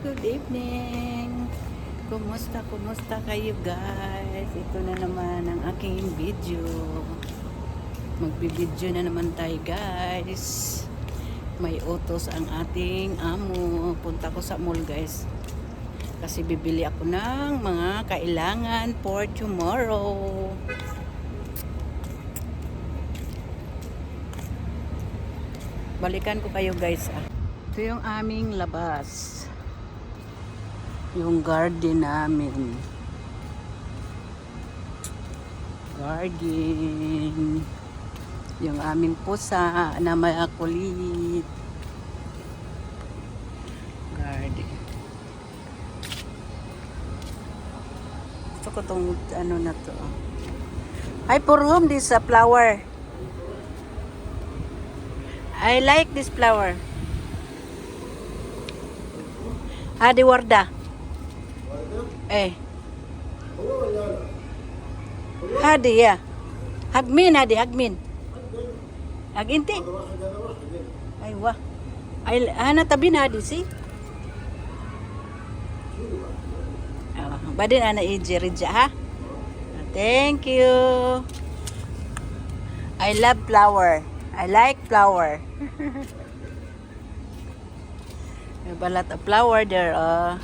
good evening. Kumusta, kumusta kayo guys? Ito na naman ang aking video. Magbibideo na naman tayo guys. May utos ang ating amo. Punta ko sa mall guys. Kasi bibili ako ng mga kailangan for tomorrow. Balikan ko kayo guys ah. Ito yung aming labas. Yung garden namin. Garden. Yung aming pusa na may akulit. Garden. Gusto ko tong ano na to. Hi, for whom this uh, flower? I like this flower. Hadi Warda. Eh. Hadi ya. Hagmin hadi hagmin. Haginti. Ay wah. Ay ana tabin hadi si. Ah, badin ana iji rija ha. Thank you. I love flower. I like flower. May balat of flower there. Uh.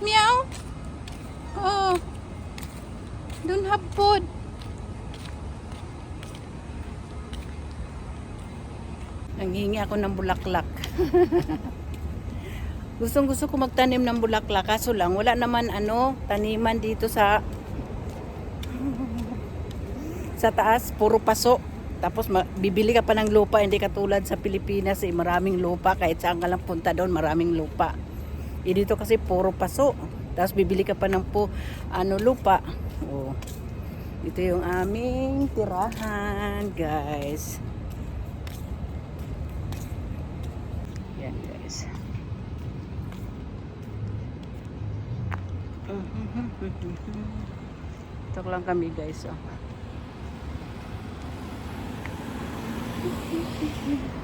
Meow. Oh. Don't have food. Nanghingi ako ng bulaklak. Gustong gusto ko magtanim ng bulaklak kaso lang wala naman ano taniman dito sa sa taas puro paso. Tapos bibili ka pa ng lupa hindi katulad sa Pilipinas eh maraming lupa kahit saan ka lang punta doon maraming lupa. Eh dito kasi puro paso. Tapos bibili ka pa ng po ano lupa. Oh. Ito yung aming tirahan, guys. Yan, guys. Ito lang kami, guys. Oh.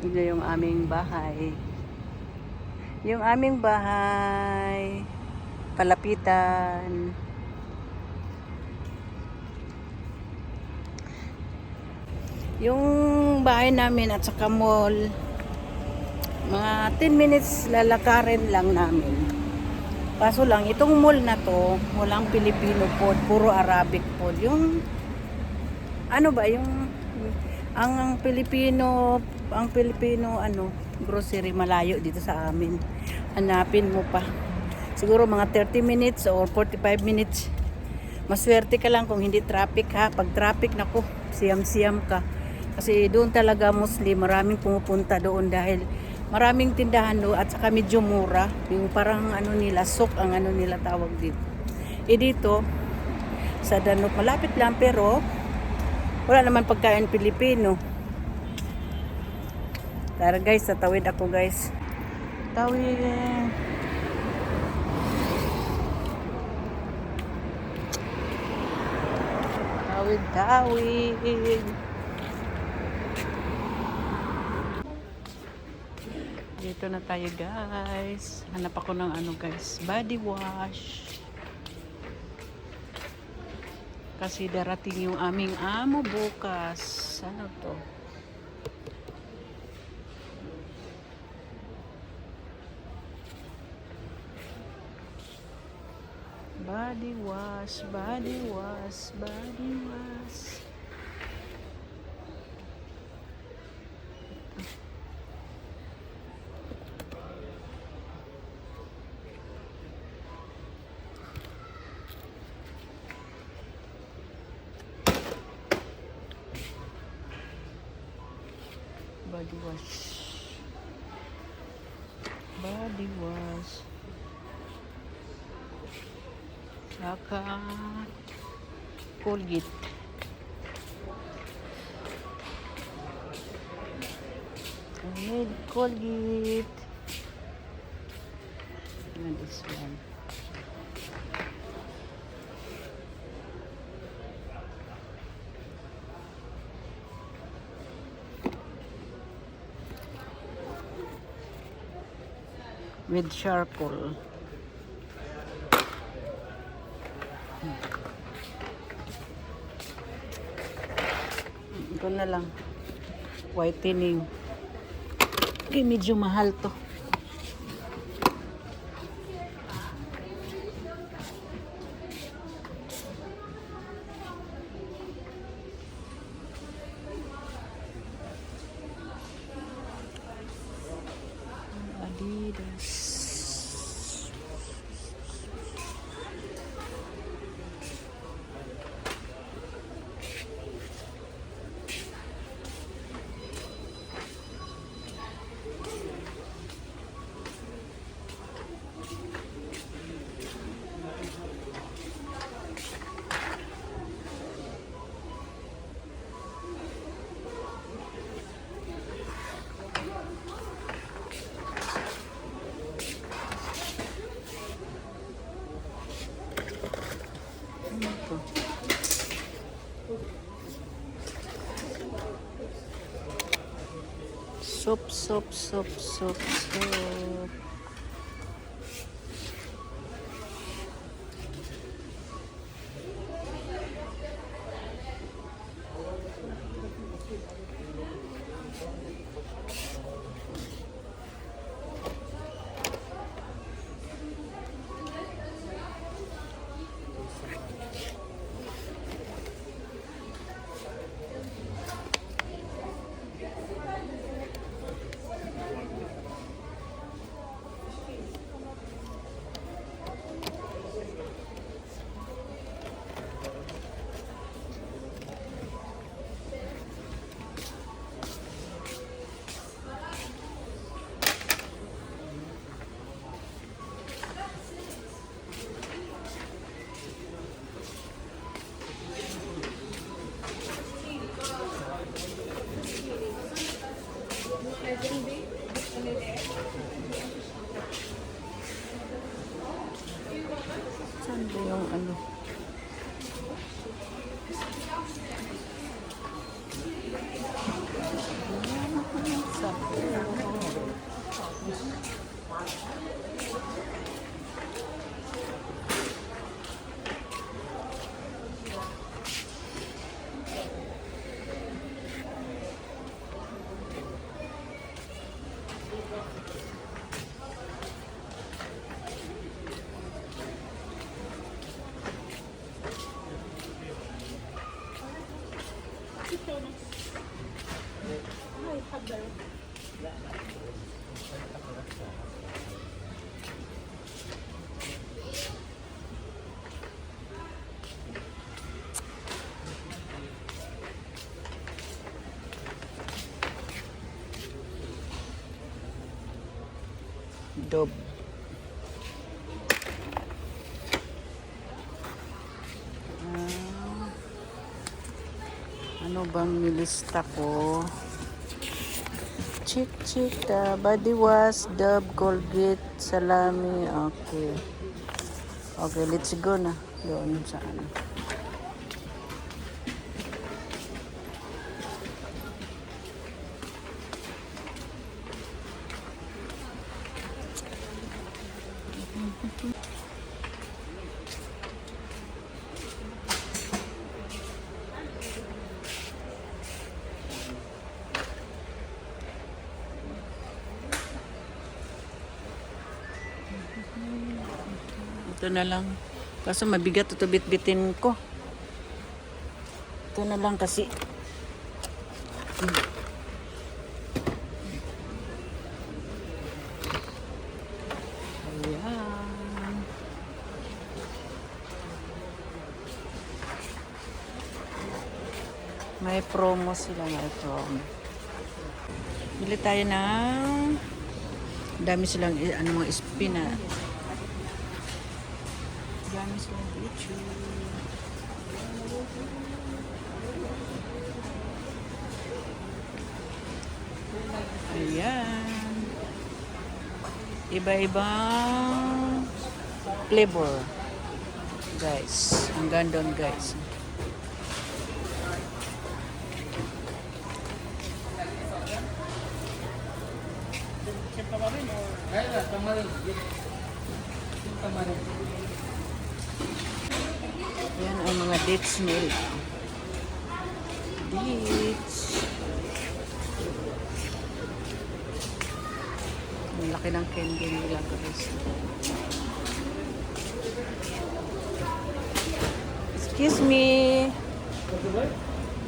Ito yung aming bahay. Yung aming bahay, palapitan. Yung bahay namin at saka mall, mga 10 minutes lalakarin lang namin. Kaso lang, itong mall na to, walang Filipino food, puro Arabic food. Yung, ano ba, yung, ang Pilipino, ang Pilipino, ano, grocery malayo dito sa amin. Hanapin mo pa. Siguro mga 30 minutes or 45 minutes. Maswerte ka lang kung hindi traffic ha. Pag traffic, nako, siyam-siyam ka. Kasi doon talaga Muslim, maraming pumupunta doon dahil maraming tindahan doon at saka medyo mura. Yung parang ano nila, sok ang ano nila tawag dito. E dito, sa Danube, malapit lang pero wala naman pagkain Pilipino. Tara guys, tatawid ako guys. Tawid. Tawid, tawid. Dito na tayo guys. Hanap ako ng ano guys, body wash. Kasi darating yung aming amo bukas. Ano to? Body wash, body wash, body wash. Body wash. Body wash. Saka Colgate. Homemade Colgate. And this one. with charcoal. Ito na lang. Whitening. Okay, medyo mahal to. Sop, sop, sop, sop, sop. Dob. Ah, ano bang nilista ko? Chick, uh, body wash, dub, colgate, salami. Okay. Okay, let's go na. Doon sa ano. Ito na lang. Kaso mabigat ito bitbitin ko. Ito na lang kasi. Ayan. May promo sila na ito. Bili tayo ng dami silang i- ano mga spina. Silang bichu. Ayan. Iba-ibang flavor. Guys, ang ganda guys. Check na ba rin or Yan ang mga dates nila. Dates. Ang laki ng candy nila guys. Excuse me.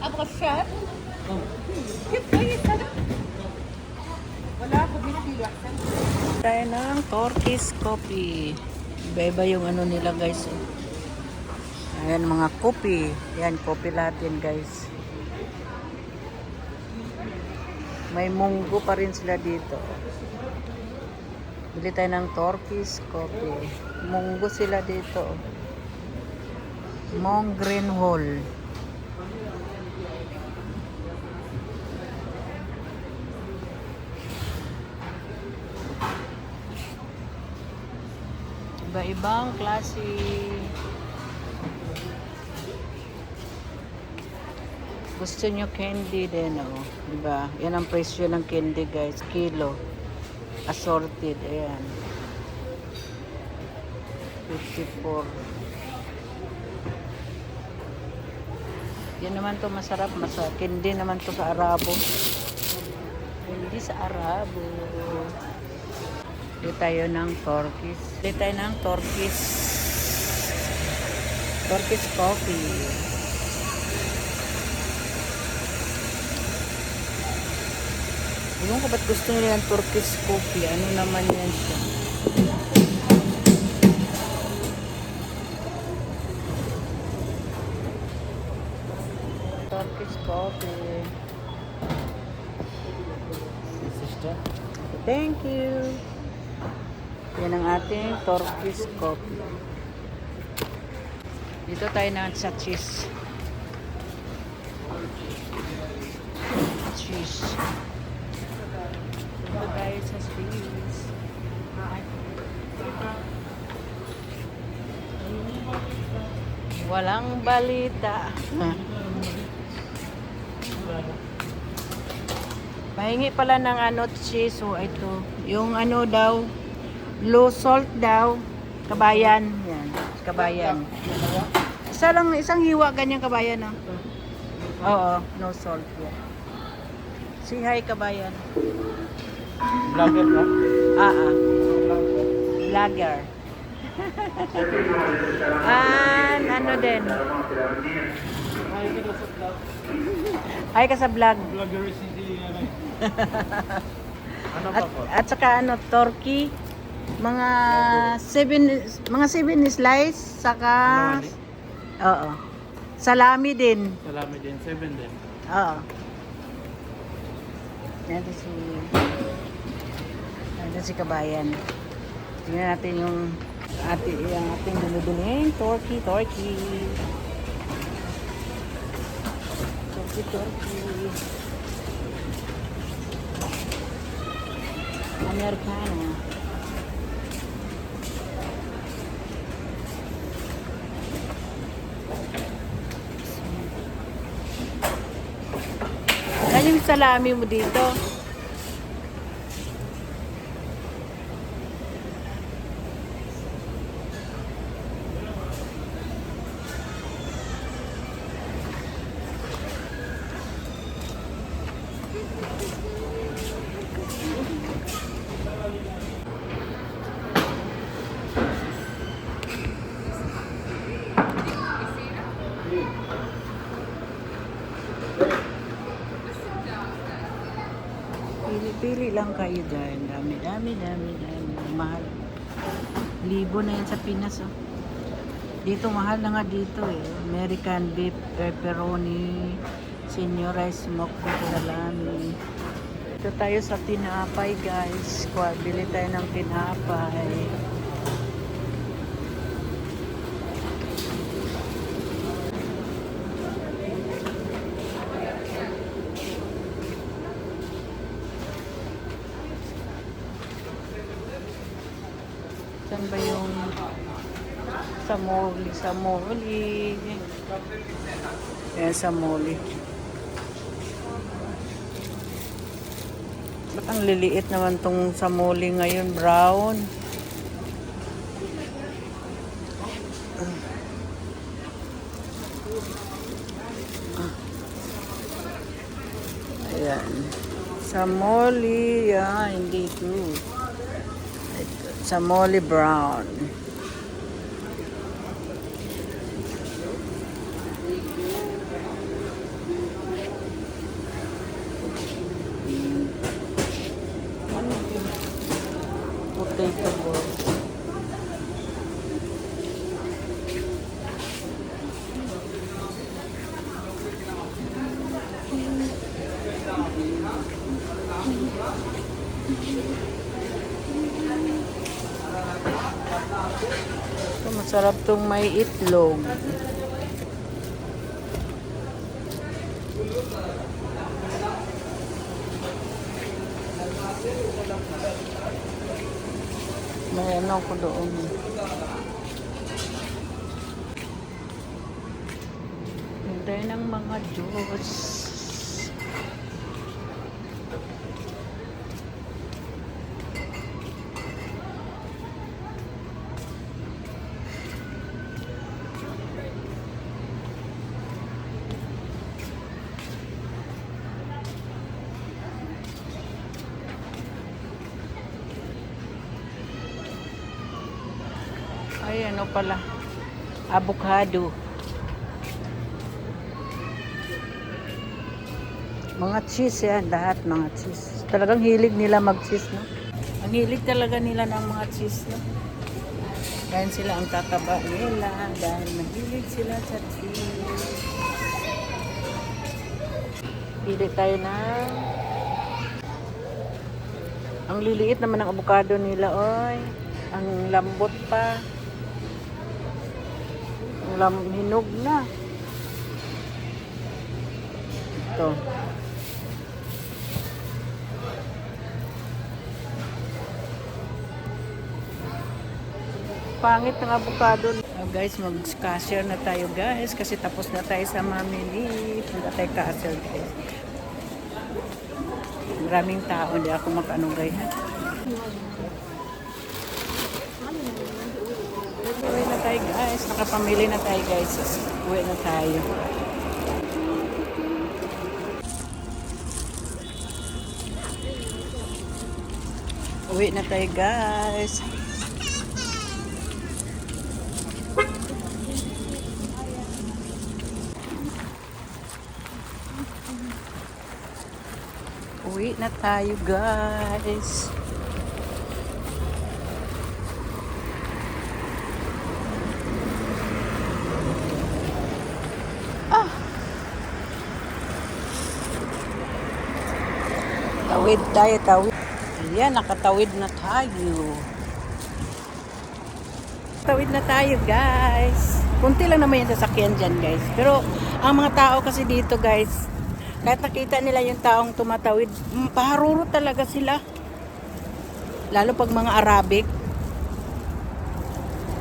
Abra chef. Wala ako binibili. Tayo ng Turkish coffee. Iba-iba yung ano nila guys. Oh. Ayan mga coffee. Yan, coffee latin guys. May munggo pa rin sila dito. Bili tayo ng Turkish coffee. Munggo sila dito. Mong Green Hall. Iba-ibang klase. Gusto nyo candy din, oh. Diba? Yan ang presyo ng candy, guys. Kilo. Assorted. Ayan. 54. Yan naman to masarap. Masa candy naman to sa Arabo. Candy sa Arabo. Bili tayo ng Turkish. Bili tayo ng Turkish. Turkish coffee. Ewan ko ba't gusto nila ng Turkish coffee. Ano naman yan siya? Turkish coffee. Sister? Thank you. Yan ang ating Turkish coffee. Dito tayo na sa cheese. Cheese. Tayo sa cheese. Walang balita. Pahingi pala ng ano cheese. So, ito. Yung ano daw, low salt daw. Kabayan. Yan. Kabayan. Isa lang, isang hiwa ganyan kabayan ah. Oo, no salt. Yan. Si hi kabayan. Vlogger ka? Ah, ah. Vlogger. An, ano din. Ay, ka sa vlog. Hi ka sa vlog. Vlogger si si ano. At, pa po? at saka ano, turkey. Mga seven, mga seven slice, saka, Ano, oo. Salami din. Salami din, 7 din. Oo. Yan si, yan si Kabayan. Tingnan natin yung ati, yung ating binibiling turkey, turkey. Turkey, turkey. Americano. Ano yung salami mo dito? Pili-pili lang kayo dyan. Dami, dami, dami, dami. Mahal. Libo na oh. Dito, mahal na nga dito, eh. American beef, pepperoni, senior rice, smoked salami. Dito tayo sa tinapay, guys. Bili tayo ng tinapay. Saan ba yung mall, sa mall. Ayan, sa mall. Ba't ang liliit naman tong sa muli ngayon, brown? Ayan. Sa moli, ah, hindi ito. Ito, Sa moli brown. Ito, masarap tong may itlog. May ano ko doon. Hintay ng mga Diyos. Ay, ano pala? Avocado. Mga cheese yan, lahat mga cheese. Talagang hilig nila mag-cheese, no? Ang hilig talaga nila ng mga cheese, no? Dahil sila ang tataba nila, dahil mahilig sila sa cheese. Pili tayo na ang liliit naman ng avocado nila, oy. Ang lambot pa. Lam hinog na. Ito. Pangit ng avocado. Oh, guys, mag-cashier na tayo guys kasi tapos na tayo sa mamili. Punta tayo cashier guys. Maraming tao, hindi ako makano guys. ha? Uwi na tayo guys. Nakapamili na tayo guys. Uwi na tayo. Uwi na tayo guys. Uwi na tayo guys. Tawid tayo, tawid. Ayan, nakatawid na tayo. Tawid na tayo, guys. Kunti lang naman yung sasakyan dyan, guys. Pero, ang mga tao kasi dito, guys, kahit nakita nila yung taong tumatawid, mm, paharuro talaga sila. Lalo pag mga Arabic.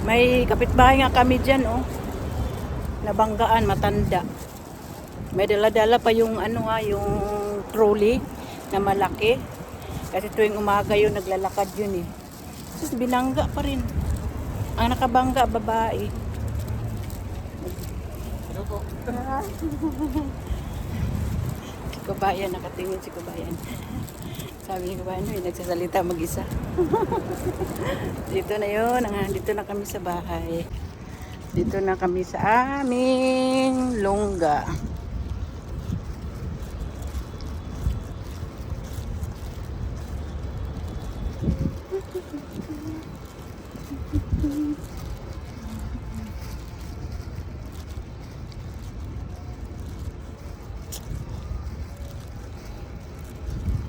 May kapitbahay nga kami dyan, oh. Nabanggaan, matanda. May dala-dala pa yung ano nga, yung trolley na malaki. Kasi tuwing umaga yun, naglalakad yun eh. Tapos binangga pa rin. Ang nakabangga, babae. si Kabayan, nakatingin si Kabayan. Sabi ni Kabayan, "Uy, nagsasalita mag-isa. dito na yun, dito na kami sa bahay. Dito na kami sa aming lungga.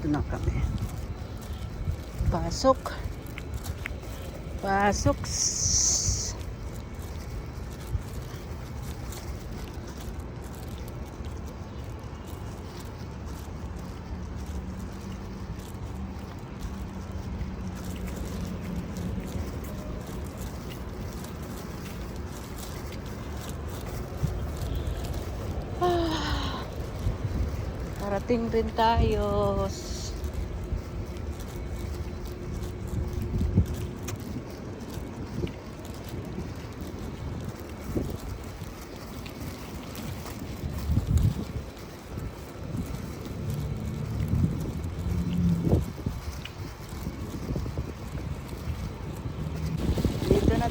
Ito na kami. Pasok. Pasok. Parating rin tayo.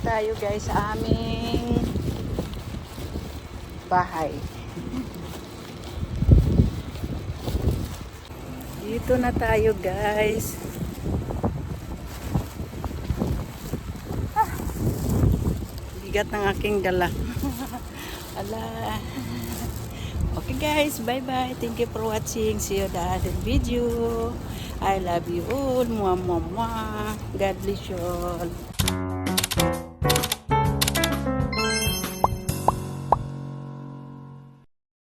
Tayo guys sa aming bahay. Dito na tayo guys. Ah, bigat ng aking dala. Ala. Okay guys, bye bye. Thank you for watching. See you the other video. I love you all. Mwah, mwah, mwah. God bless you all.